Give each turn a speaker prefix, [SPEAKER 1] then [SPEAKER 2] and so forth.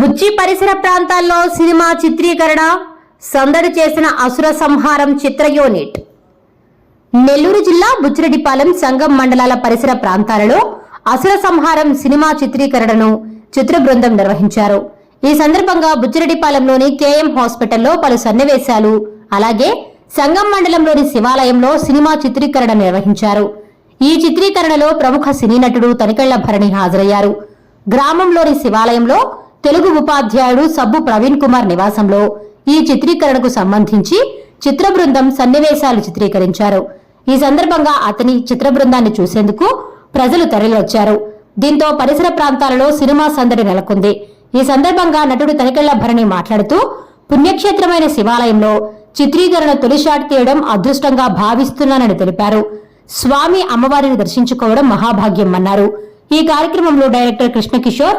[SPEAKER 1] బుచ్చి పరిసర ప్రాంతాల్లో సినిమా చిత్రీకరణ సందడి చేసిన అసుర సంహారం చిత్ర యూనిట్. నెల్లూరు జిల్లా బుచ్చిరెడ్డిపాలెం సంగం మండలాల పరిసర ప్రాంతాలలో అసుర సంహారం సినిమా చిత్రీకరణను చిత్ర బృందం నిర్వహించారు. ఈ సందర్భంగా బుచ్చిరెడ్డిపాలెంలోని కేఎం హాస్పిటల్లో పలు సన్నివేశాలు అలాగే సంగం మండలంలోని శివాలయంలో సినిమా చిత్రీకరణ నిర్వహించారు. ఈ చిత్రీకరణలో ప్రముఖ సినీ నటుడు తనికళ్ళ భరణి హాజరయ్యారు. గ్రామంలోని శివాలయంలో తెలుగు ఉపాధ్యాయుడు సబ్బు ప్రవీణ్ కుమార్ నివాసంలో ఈ చిత్రీకరణకు సంబంధించి చిత్ర బృందం సన్నివేశాలు చిత్రీకరించారు. ఈ సందర్భంగా అతని చిత్ర బృందాన్ని చూసేందుకు ప్రజలు తరలివచ్చారు దీంతో పరిసర ప్రాంతాలలో సినిమా సందడి నెలకొంది. ఈ సందర్భంగా నటుడు తనికెళ్ళ భరణి మాట్లాడుతూ పుణ్యక్షేత్రమైన శివాలయంలో చిత్రీకరణ తొలి షాట్ తీయడం అదృష్టంగా భావిస్తున్నానని తెలిపారు. స్వామి అమ్మవారిని దర్శించుకోవడం మహాభాగ్యం అన్నారు. ఈ కార్యక్రమంలో
[SPEAKER 2] director
[SPEAKER 3] Krishnakishore